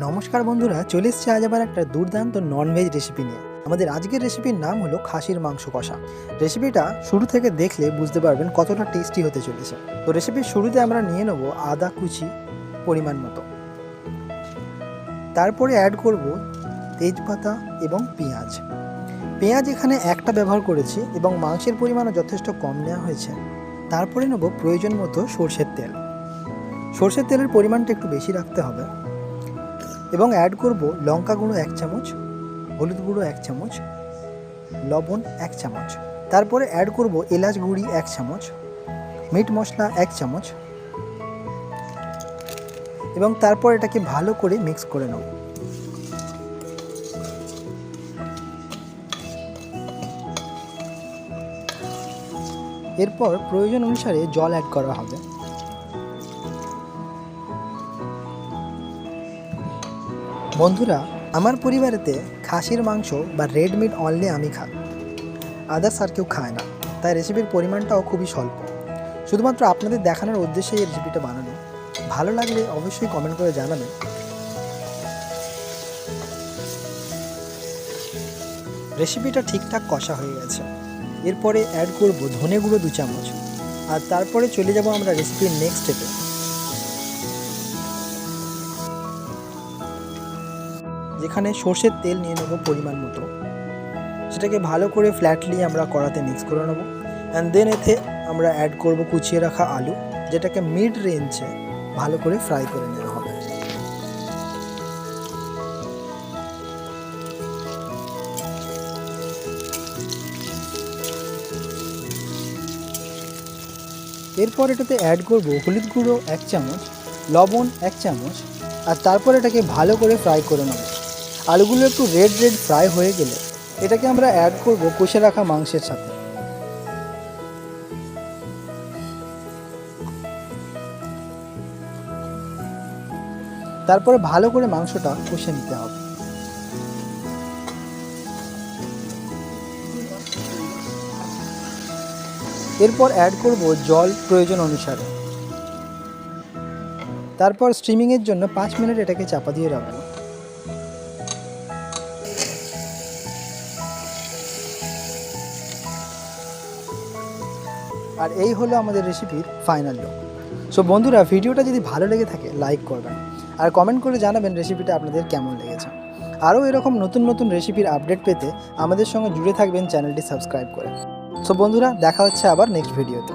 নমস্কার বন্ধুরা, চলে এসছে আজ আবার একটা দুর্দান্ত ননভেজ রেসিপি নিয়ে। আমাদের আজকের রেসিপির নাম হলো খাসির মাংস কষা। রেসিপিটা শুরু থেকে দেখলে বুঝতে পারবেন কতটা টেস্টি হতে চলেছে। তো রেসিপির শুরুতে আমরা নিয়ে নেব আদা কুচি পরিমাণ মতো। তারপরে অ্যাড করব তেজপাতা এবং পেঁয়াজ। পেঁয়াজ এখানে একটা ব্যবহার করেছি এবং মাংসের পরিমাণও যথেষ্ট কম নেওয়া হয়েছে। তারপরে নেব প্রয়োজন মতো সর্ষের তেল। সর্ষের তেলের পরিমাণটা একটু বেশি রাখতে হবে। এবং অ্যাড করব লঙ্কা গুঁড়ো এক চামচ, হলুদ গুঁড়ো এক চামচ, লবণ এক চামচ। তারপরে অ্যাড করব এলাচ গুঁড়ি এক চামচ মিট মশলা এক চামচ এবং তারপর এটাকে ভালো করে মিক্স করে নেব। এরপর প্রয়োজন অনুসারে জল অ্যাড করা হবে। বন্ধুরা, আমার পরিবারেতে খাসির মাংস বা রেড মিট অনলি আমি খাই। আদার্স আর কেউ খায় না। তাই রেসিপির পরিমাণটাও খুবই স্বল্প। শুধুমাত্র আপনাদের দেখানোর উদ্দেশ্যে এই রেসিপিটা বানানো ভালো লাগলে অবশ্যই কমেন্ট করে জানাবেন। রেসিপিটা ঠিকঠাক কষা হয়ে গেছে। এরপরে অ্যাড করব ধনে গুঁড়ো দু চামচ। আর তারপরে চলে যাব আমরা রেসিপির নেক্সট স্টেপে যেখানে সর্ষের তেল নিয়ে নেব পরিমাণ মতো। সেটাকে ভালো করে ফ্ল্যাটলি আমরা কড়াতে মিক্স করে নেব। অ্যান্ড দেন এতে আমরা অ্যাড করব কুচিয়ে রাখা আলু, যেটাকে মিড রেঞ্জে ভালো করে ফ্রাই করে নেওয়া হবে। এরপর এটাতে অ্যাড করব হলুদ গুঁড়ো এক চামচ, লবণ এক চামচ, আর তারপর এটাকে ভালো করে ফ্রাই করে নেব। আলুগুলো একটু রেড রেড ফ্রাই হয়ে গেলে এটাকে আমরা অ্যাড করব কষে রাখা মাংসের সাথে। তারপরে ভালো করে মাংসটা কষে নিতে হবে। এরপর অ্যাড করব জল প্রয়োজন অনুসারে। তারপর স্ট্রিমিংয়ের জন্য পাঁচ মিনিট এটাকে চাপা দিয়ে রাখব। আর এই হলো আমাদের রেসিপির ফাইনাল লুক সো বন্ধুরা ভিডিওটা যদি ভালো লেগে থাকে লাইক করবেন। আর কমেন্ট করে জানাবেন রেসিপিটা আপনাদের কেমন লেগেছে। আরও এরকম নতুন নতুন রেসিপির আপডেট পেতে আমাদের সঙ্গে জুড়ে থাকবেন চ্যানেলটি সাবস্ক্রাইব করে। সো বন্ধুরা, দেখা হচ্ছে আবার নেক্সট ভিডিওতে